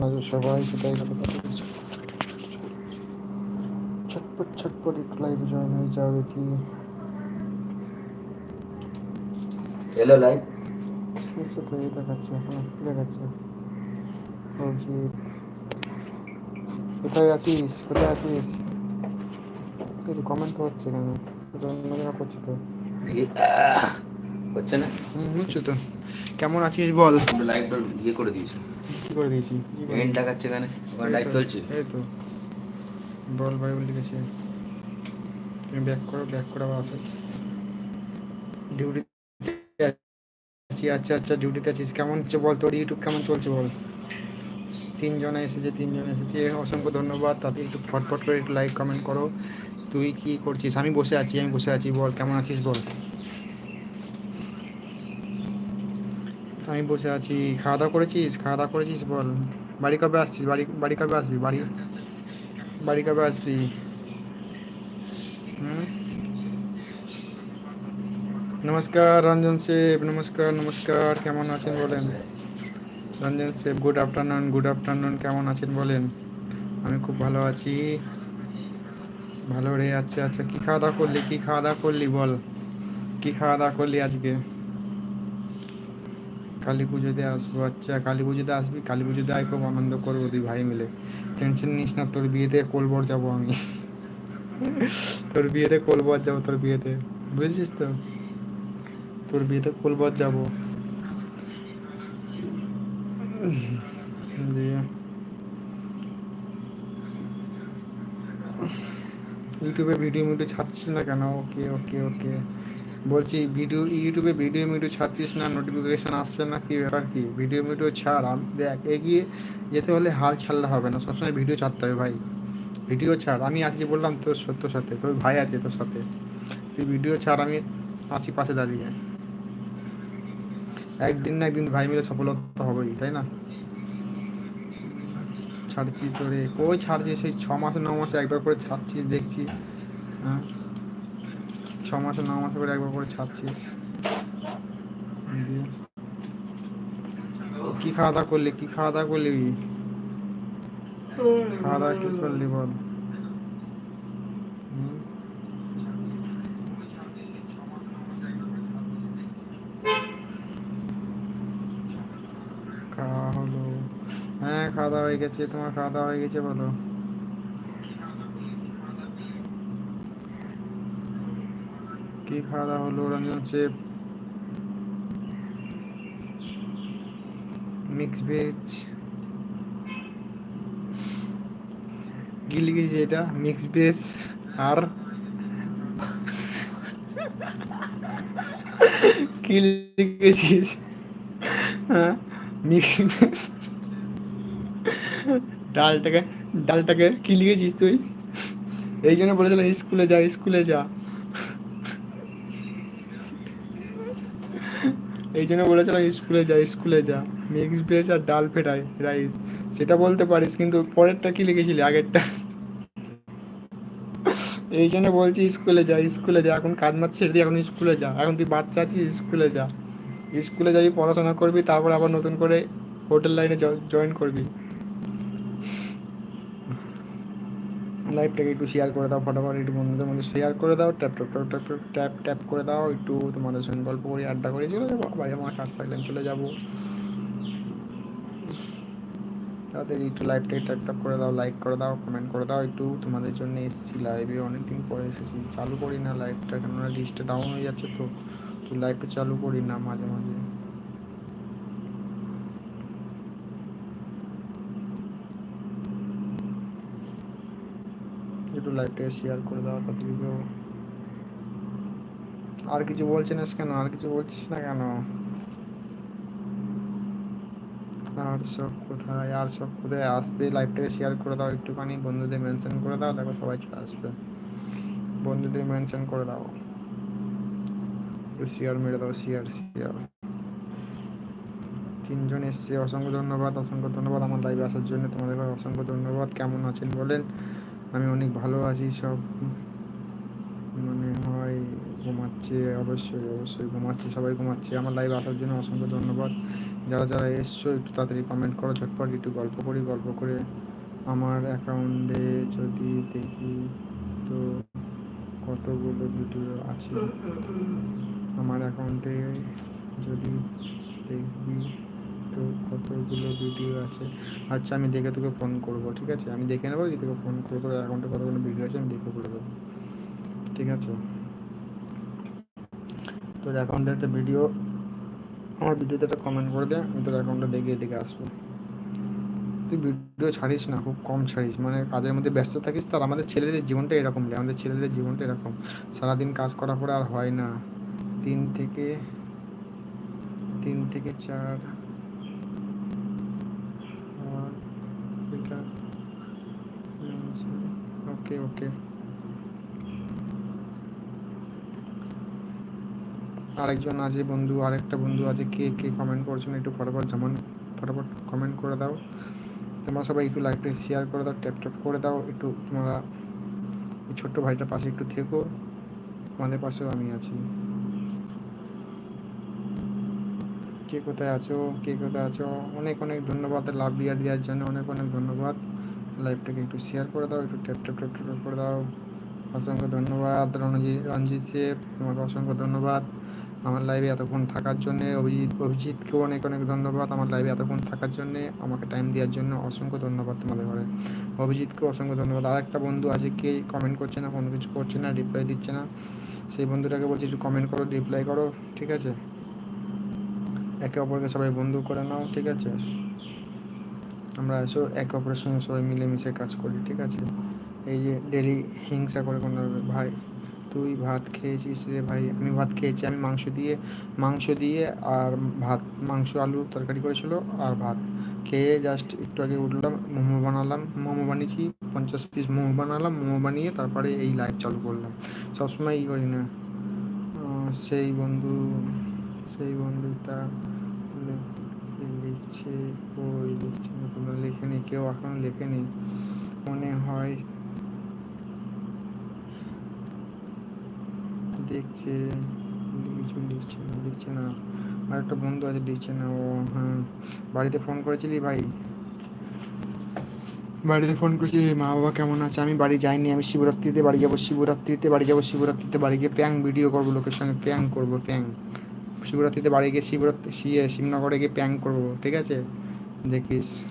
আছো সবাই সেটাই বলছি ছটপট ছটপট একটু লাইভে জয়েন হয়ে যাও দেখি। এলো লাইভ এসে তো এই দেখাচ্ছে এখন দেখাচ্ছে। অভিজিৎ। কোথায় আছিস? কোথায় আছিস? কিন্তু কমেন্ট তো হচ্ছে কেন? অন্য করছি তো। হচ্ছে না। হুম বুঝছ তো। কেমন আছিস বল? একটু ইয়ে করে দিয়েছে। কি করে দিয়েছি? এন্ড দেখাচ্ছে এখানে ওখানে এই চলছে এই তো। বল ভাই বলে লিখেছে। তুমি ব্যাক করো ব্যাক করে আবার আসো। ডিউটিতে আছি আচ্ছা আচ্ছা ডিউটিতে আছিস। কেমন হচ্ছে বল তোর? ইউটিউব কেমন চলছে বল? তিনজন এসেছে তিনজন এসেছে। অসংখ্য ধন্যবাদ। তাতে একটু ফটফট করে একটু লাইক কমেন্ট করো। তুই কি করছিস? আমি বসে আছি আমি বসে আছি। বল কেমন আছিস বল? আমি বসে আছি। খাওয়া দাওয়া করেছিস? খাওয়া দাওয়া করেছিস বল। বাড়ি কবে আসছিস? বাড়ি বাড়ি কবে আসবি? বাড়ি বাড়ি কবে আসবি? নমস্কার, রঞ্জন সেব। নমস্কার নমস্কার। কেমন আছেন বলেন? রঞ্জন সেব গুড আফটারনুন গুড আফটারনুন কেমন আছেন বলেন? আমি খুব ভালো আছি। ভালো রে আচ্ছা আচ্ছা। কি খাওয়া দাওয়া করলি? কি খাওয়া দাওয়া করলি বল? কি খাওয়া দাওয়া করলি আজকে? কালী পুজোতে আসব আচ্ছা কালী পুজোতে আসবি? কালী পুজোতে আয়, খুব আনন্দ করব দুই ভাই মিলে। টেনশন নিস না, তোর বিয়েতে কোলবর যাব আমি। তোর বিয়েতে কোলবর যাব, তোর বিয়েতে। বুঝেছিস তো? তোর বিয়েতে কোলবর যাব। ইউটিউবে ভিডিও মিডিও ছাড়ছিস না কেন? ওকে ওকে ওকে। বলছি, ভিডিও, ইউটিউবে ভিডিও মিডিও ছাড়ছিস না নোটিফিকেশান আসছে না, কি ব্যাপার কি? ভিডিও মিডিও ছাড়, আমি, দেখ, এগিয়ে যেতে হলে হাল ছাড়লে হবে না, সবসময় ভিডিও ছাড়তে হবে ভাই। ভিডিও ছাড়, আমি আছি বললাম তোর সত্য সাথে, তোর ভাই আছে তোর সাথে। তুই ভিডিও ছাড়, আমি আছি পাশে দাঁড়িয়ে। একদিন না একদিন ভাই মিলে সফলতা হবেই, তাই না? ছাড়ছি তোরে। কই ছাড়ছি সেই ছ মাসে, ন মাসে একবার করে ছাড়ছিস, দেখছি। হ্যাঁ ছ মাসে ন মাসে করে একবার করে ছাড়ছিস। কি খাওয়া দাওয়া করলি? কি খাওয়া দাওয়া করলি? খাওয়া দাওয়া কি করলি বল? খাওয়া হ্যাঁ খাওয়া দাওয়া হয়ে গেছে। তোমার খাওয়া দাওয়া হয়ে গেছে বলো। কি খাওয়া হলো? রঞ্জন সেব মিক্স ভেজ কি লিখেছি এটা মিক্স ভেজ আর কি লিখেছিস মিক্স ভেজ ডালটাকে ডালটাকে কি লিখেছিস তুই। এই জন্য বলেছিলাম, স্কুলে যা স্কুলে যা। এই জন্য বলেছিলাম স্কুলে যা স্কুলে যা। মিক্স ভেজ আর ডাল ফেটাই রাইস সেটা বলতে পারিস, কিন্তু পরেরটা কি লিখেছিলি? আগেরটা। এই জন্য বলছি স্কুলে যা স্কুলে যা। এখন কাজ মাছ ছেড়ে দিয়ে এখন স্কুলে যা। এখন তুই বাচ্চা আছিস, স্কুলে যা। স্কুলে যাবি, পড়াশোনা করবি, তারপর আবার নতুন করে হোটেল লাইনে জয়েন করবি। লাইভটাকে একটু শেয়ার করে দাও ফটাফট, একটু বন্ধুদের মধ্যে শেয়ার করে দাও tap tap tap tap tap tap tap করে দাও, একটু তোমাদের সঙ্গে গল্প করি, আড্ডা করে, চলে যাব, আবার আমার কাজ থাকলে আমি চলে যাব। তাদের একটু লাইভটাকে ট্যাপ ট্যাপ করে দাও লাইক করে দাও কমেন্ট করে দাও, একটু তোমাদের জন্য এসেছি লাইভে অনেকদিন পরে এসেছি, চালু করি না লাইভটা কেননা লিস্টে ডাউন হয়ে যাচ্ছে তো তো লাইভটা চালু করি না মাঝে মাঝে একটু লাইভটাকে শেয়ার করে দাও তাদেরকেও আর কিছু বলছিস কেন? আর কিছু বলছিস না কেন? আর সব কোথায়? আর সব কোথায়? আসবে লাইভটাকে শেয়ার করে দাও, একটুখানি বন্ধুদের মেনশন করে দাও, দেখো সবাই চলে আসবে। বন্ধুদের মেনশন করে দাও। একটু শেয়ার মেরে দাও শেয়ার শেয়ার তিনজন এসছে, অসংখ্য ধন্যবাদ অসংখ্য ধন্যবাদ আমার লাইভে আসার জন্য। তোমাদের অসংখ্য ধন্যবাদ। কেমন আছেন বলেন? আমি অনেক ভালো আছি, সব মনে হয় ঘুমাচ্ছে, অবশ্যই অবশ্যই ঘুমাচ্ছে, সবাই ঘুমাচ্ছে। আমার লাইভ আসার জন্য অসংখ্য ধন্যবাদ। যারা যারা এসছো, একটু তাড়াতাড়ি কমেন্ট করো, ঝটপট একটু গল্প করি, গল্প করে আমার অ্যাকাউন্টে যদি দেখি তো কতগুলো ভিডিও আছে। আমার অ্যাকাউন্টে যদি দেখবি তো কতগুলো ভিডিও আছে। আচ্ছা আমি দেখে তোকে ফোন করব, ঠিক আছে? আমি দেখে নেব যে তোকে ফোন করে তোর অ্যাকাউন্টে কতগুলো ভিডিও আছে, আমি দেখে বলে দেবো। ঠিক আছে? তোর অ্যাকাউন্টে একটা ভিডিও আমার ভিডিওতে একটা কমেন্ট করে দে, আমি তোর অ্যাকাউন্টটা দেখে দেখে আসব। তুই ভিডিও ছাড়িস না, খুব কম ছাড়িস। মানে কাজের মধ্যে ব্যস্ত থাকিস তার আমাদের ছেলেদের জীবনটা এরকম রে, আমাদের ছেলেদের জীবনটা এরকম। সারাদিন কাজ করার পরে আর হয় না। তিন থেকে তিন থেকে চার ওকে ওকে আরেকজন আছে বন্ধু, আরেকটা বন্ধু আছে, কে কে কমেন্ট করছেন একটু ফটাফট যেমন ফটাফট কমেন্ট করে দাও। তোমরা সবাই একটু লাইভটা শেয়ার করে দাও ট্যাপ ট্যাপ করে দাও, একটু তোমরা এই ছোট্ট ভাইটার পাশে একটু থেকো, তোমাদের পাশেও আমি আছি। কে কোথায় আছো? কে কোথায় আছো? অনেক অনেক ধন্যবাদ লাভ বিয়ার দেওয়ার জন্য অনেক অনেক ধন্যবাদ। লাইভটাকে একটু শেয়ার করে দাও, একটু ট্যাপ ট্যাপ ট্যাপ ট্যাপ করে দাও। অসংখ্য ধন্যবাদ রণজিৎ রঞ্জিত সেব তোমাকে অসংখ্য ধন্যবাদ। আমার লাইভে এতক্ষণ থাকার জন্যে, অভিজিৎ, অভিজিৎকেও অনেক অনেক ধন্যবাদ আমার লাইভে এতক্ষণ থাকার জন্যে, আমাকে টাইম দেওয়ার জন্য অসংখ্য ধন্যবাদ তোমাদের ঘরে। অভিজিৎকেও অসংখ্য ধন্যবাদ। আর একটা বন্ধু আছে কে কমেন্ট করছে না, কোনো কিছু করছে না রিপ্লাই দিচ্ছে না। সেই বন্ধুটাকে বলছি একটু কমেন্ট করো রিপ্লাই করো, ঠিক আছে? একে অপরকে সবাই বন্ধু করে নাও, ঠিক আছে? আমরা একে অপরের সঙ্গে সবাই মিলেমিশে কাজ করি, ঠিক আছে? এই যে ডেলি হিংসা করে কোনো ভাই, তুই ভাত খেয়েছিস রে ভাই? আমি ভাত খেয়েছি, আমি মাংস দিয়ে মাংস দিয়ে আর ভাত, মাংস, আলু তরকারি করেছিল আর ভাত। খেয়ে জাস্ট একটু আগে উঠলাম, মোমো বানালাম, মোমো বানিয়েছি, পঞ্চাশ পিস মোমো বানালাম, মোমো বানিয়ে তারপরে এই লাইভ চালু করলাম। সবসময় ই করি না। সেই বন্ধু, সেই বন্ধুটা লিখছে, ওই লেখেনি কেউ এখন লেখেনি মনে হয় দেখছে কিছু লিখছে না লিখছে না। আর একটা বন্ধু আছে, লিখছে না। ও হ্যাঁ। বাড়িতে ফোন করেছিলি ভাই? বাড়িতে ফোন করেছিলি, মা বাবা কেমন আছে? আমি বাড়ি যাইনি, আমি শিবরাত্রিতে বাড়ি যাব, শিবরাত্রিতে বাড়ি যাব, শিবরাত্রিতে বাড়ি গিয়ে প্যাং ভিডিও করব লোকের সঙ্গে প্যাং করব, প্যাং। শিবরাত্রিতে বাড়ি গিয়ে শিবরাত্রি, শিয়ে, শিবনগরে গিয়ে প্যাং করব, ঠিক আছে? দেখিস।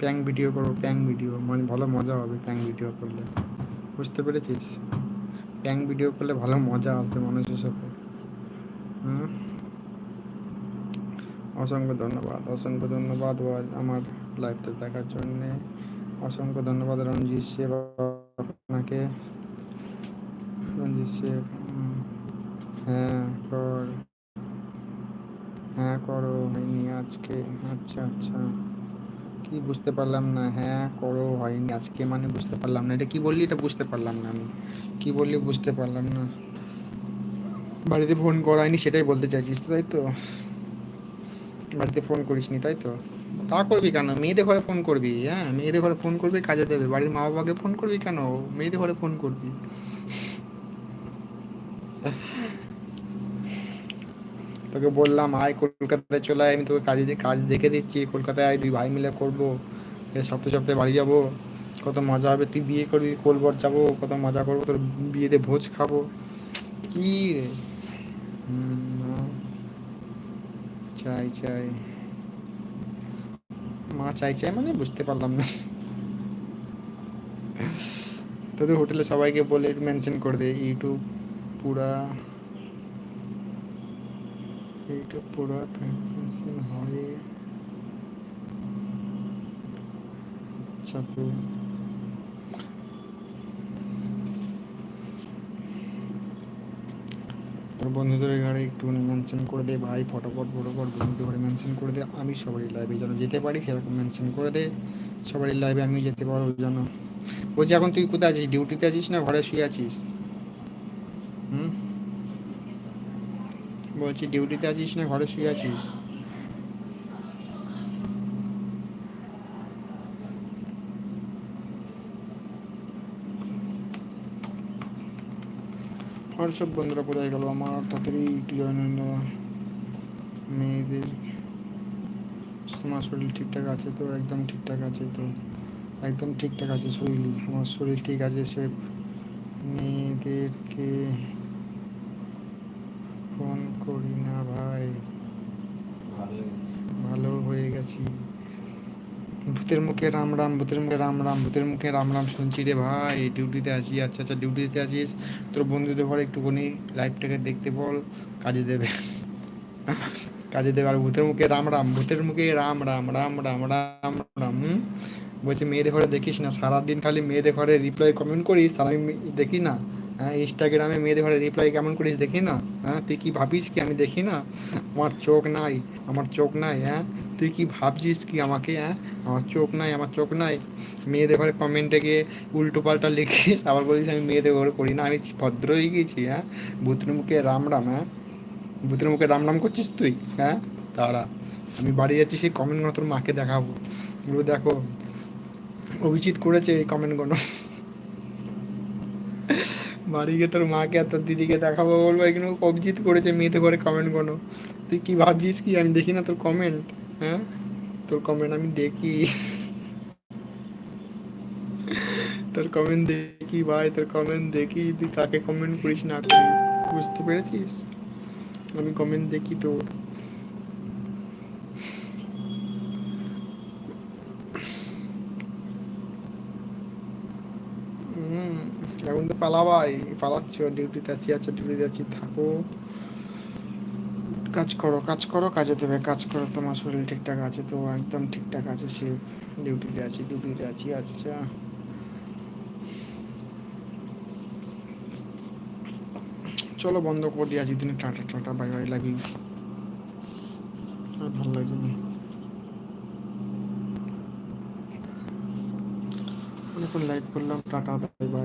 প্যাং ভিডিও করব প্যাং ভিডিও। মানে ভালো মজা হবে প্যাং ভিডিও করলে। বুঝতে পেরেছিস? প্যাং ভিডিও করলে ভালো মজা আসবে মানুষের সাথে। হুম? অসংখ্য ধন্যবাদ অসংখ্য ধন্যবাদ আমার লাইভটা দেখার জন্যে। অসংখ্য ধন্যবাদ রঞ্জিত সেব আপনাকে। রঞ্জিত উম, হ্যাঁ কর। হ্যাঁ করো হয়নি আজকে। আচ্ছা আচ্ছা। কি বুঝতে পারলাম না হ্যাঁ করো হয়নি আজকে মানে বুঝতে পারলাম না। এটা কি বললি? এটা বুঝতে পারলাম না আমি। কি বললি বুঝতে পারলাম না। বাড়িতে ফোন করায়নি সেটাই বলতে চাইছিস তো, তাই তো? বাড়িতে ফোন করিসনি তাই তো? তা করবি কেন? মেয়েদের ঘরে ফোন করবি হ্যাঁ? মেয়েদের ঘরে ফোন করবি কাজে দেবে। বাড়ির মা বাবাকে ফোন করবি কেন? মেয়েদের ঘরে ফোন করবি। তোকে বললাম, আয় কলকাতায় চলে আয়, আমি তোকে কাজে কাজ দেখে দিচ্ছি, কলকাতায় আয়, দুই ভাই মিলে করব সপ্তাহে সপ্তাহে বাড়ি যাব, কত মজা হবে, তুই বিয়ে করবি, কোলবর যাব, কত মজা করব, তোর বিয়েতে ভোজ খাব, কি রে? চাই চাই। মা চাই চাই মানে বুঝতে পারলাম না। তোদের হোটেলে সবাইকে বলে মেনশন করে দে, ইউটিউব পুরা। ইউটিউব পুরা মেনশন হয় আচ্ছা তো বন্ধুদের ঘরে একটু মেনশন করে দে, ভাই ফটোফট ফটোফট বন্ধুদের ঘরে মেনশন করে দে, আমি সবারই লাইভে যেন যেতে পারি, সেরকম মেনশন করে দে, সবারই লাইভে আমি যেতে পারব যেন বলছি, এখন তুই কোথায় আছিস? ডিউটিতে আছিস না ঘরে শুয়ে আছিস হুম বলছি ডিউটিতে আছিস না ঘরে শুয়ে আছিস? আর সব বন্ধুরা কোথায় গেল? আমার তাড়াতাড়ি একটু জয়েন হইল মেয়েদের তোমার শরীর ঠিকঠাক আছে তো? একদম ঠিকঠাক আছে তো? একদম ঠিকঠাক আছে শরীর আমার শরীর ঠিক আছে, সে মেয়েদেরকে করি না ভাই। ভালো হয়ে গেছি। ভূতের মুখে রাম রাম ভূতের মুখে রাম রাম ভূতের মুখে রাম রাম শুনছি রে ভাই। ডিউটিতে আছি আচ্ছা আচ্ছা ডিউটিতে আছিস? তোর বন্ধুদের ঘরে একটুখানি লাইভটাকে দেখতে বল কাজে দেবে। কাজে দেবে। আর ভূতের মুখে রাম রাম ভূতের মুখে রাম রাম রাম রাম রাম রাম। হুম? বলছে মেয়েদের ঘরে দেখিস না সারাদিন খালি মেয়েদের ঘরে রিপ্লাই কমেন্ট করিস আর আমি দেখি না। হ্যাঁ ইনস্টাগ্রামে মেয়েদের ঘরে রিপ্লাই কেমন করিস দেখি না? হ্যাঁ তুই কি ভাবিস কি? আমি দেখি না। আমার চোখ নাই, আমার চোখ নাই হ্যাঁ? তুই কি ভাবছিস কি আমাকে হ্যাঁ? আমার চোখ নাই, আমার চোখ নাই। মেয়েদের ঘরে কমেন্টে গিয়ে উল্টো পাল্টা লিখিস, আবার বলিস, আমি মেয়েদের ঘরে করি না, আমি ভদ্র হয়ে গেছি হ্যাঁ? ভূতের মুখে রাম রাম হ্যাঁ? ভূতের মুখে রাম রাম করছিস তুই হ্যাঁ? তারা আমি বাড়ি যাচ্ছি, সেই কমেন্টগুলো তোর মাকে দেখাবো। এগুলো দেখো, অভিজিৎ করেছে এই কমেন্টগুলো বাড়ি গিয়ে তোর মাকে আর তোর দিদিকে দেখাবো বলব এগুলো অভিজিৎ করেছে মেয়েতে করে কমেন্ট করো তুই কি ভাবছিস কি? আমি দেখি না তোর কমেন্ট হ্যাঁ? তোর কমেন্ট আমি দেখি। তোর কমেন্ট দেখি ভাই, তোর কমেন্ট দেখি, তুই কাকে কমেন্ট করিস না করিস? বুঝতে পেরেছিস? আমি কমেন্ট দেখি তো হুম, এখন তো পালাবাই, পালাচ্ছ ডিউটিতে আছি আচ্ছা ডিউটিতে আছি, থাকো। কাজ করো কাজ করো, কাজে দেবে, কাজ করো, তোমার শরীর ঠিকঠাক আছে তো, একদম ঠিকঠাক আছে সে ডিউটিতে আছি ডিউটিতে আছি আচ্ছা। চলো বন্ধ করে দিয়ে আছি দিনে tata tata bye bye you আর ভালো লাগছে না। অনেকক্ষণ লাইভ করলাম, টাটা বাই বাই